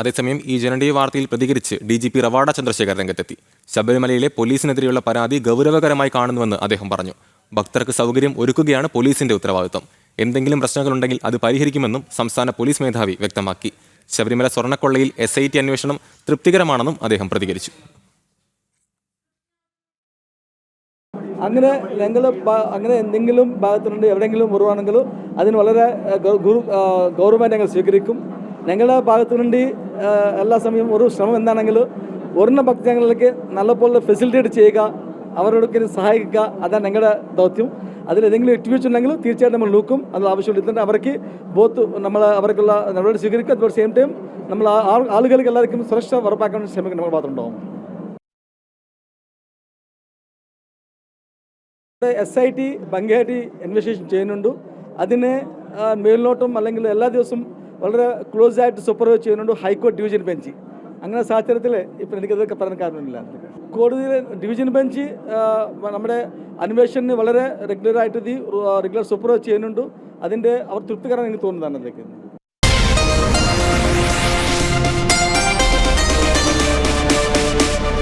അതേസമയം ഈ ജനഡീയ വാർത്തയിൽ പ്രതികരിച്ച് D G P Ravada Chandrasekhar രംഗത്തെത്തി. ശബരിമലയിലെ പോലീസിനെതിരെയുള്ള പരാതി ഗൗരവകരമായി കാണുന്നുവെന്ന് അദ്ദേഹം പറഞ്ഞു. ഭക്തർക്ക് സൗകര്യം ഒരുക്കുകയാണ് പോലീസിന്റെ ഉത്തരവാദിത്വം. എന്തെങ്കിലും പ്രശ്നങ്ങളുണ്ടെങ്കിൽ അത് പരിഹരിക്കുമെന്നും സംസ്ഥാന പോലീസ് മേധാവി വ്യക്തമാക്കി. ശബരിമല സ്വർണക്കൊള്ളയിൽ എസ് ഐ ടി അന്വേഷണം തൃപ്തികരമാണെന്നും അദ്ദേഹം പ്രതികരിച്ചു. അങ്ങനെ ഞങ്ങൾ അങ്ങനെ എന്തെങ്കിലും ഭാഗത്തുനിന്ന് എവിടെയെങ്കിലും വരുവാണെങ്കിൽ അതിന് വളരെ ഗൗരവമായി ഞങ്ങൾ സ്വീകരിക്കും. ഞങ്ങളുടെ ഭാഗത്തു വേണ്ടി എല്ലാ സമയവും ഒരു ശ്രമം എന്താണെങ്കിൽ ഒരെണ്ണ ഭക്തജനങ്ങളിലേക്ക് നല്ലപോലെ ഫെസിലിറ്റേറ്റ് ചെയ്യുക അവരോടൊക്കെ സഹായിക്കുക അതാണ് ഞങ്ങളുടെ ദൗത്യം. അതിൽ ഏതെങ്കിലും ഇട്ടുവീഴ്ച തീർച്ചയായിട്ടും നമ്മൾ നോക്കും അത് ആവശ്യമുണ്ട് അവർക്ക് ബോത്ത് നമ്മൾ അവർക്കുള്ള നടപടി സ്വീകരിക്കുക. അതുപോലെ സെയിം ടൈം നമ്മൾ ആളുകൾക്ക് എല്ലാവർക്കും സുരക്ഷ ഉറപ്പാക്കാൻ ശ്രമിക്കുന്ന ശ്രമിക്കും നമ്മൾ ഭാഗത്തുണ്ടാവും എസ് ഐ ടി ഭംഗിയായിട്ട് ഇൻവെസ്റ്റിഗേഷൻ ചെയ്യുന്നുണ്ട്. അതിന് മേൽനോട്ടം അല്ലെങ്കിൽ എല്ലാ ദിവസവും വളരെ ക്ലോസ് ആയിട്ട് സൂപ്പർവൈസ് ചെയ്യുന്നുണ്ട് ഹൈക്കോടതി ഡിവിഷൻ ബെഞ്ച് അങ്ങനെ സാഹചര്യത്തിൽ ഇപ്പം എനിക്കതൊക്കെ പറയാൻ കാരണമില്ല. കോടതിയിലെ ഡിവിഷൻ ബെഞ്ച് നമ്മുടെ അന്വേഷണത്തിന് വളരെ റെഗുലറായിട്ട് ഇത് റെഗുലർ സൂപ്പർവൈസ് ചെയ്യുന്നുണ്ട്. അതിന്റെ അവർ തൃപ്തികരമാണ് എനിക്ക് തോന്നുന്നതാണ് അതിലേക്ക്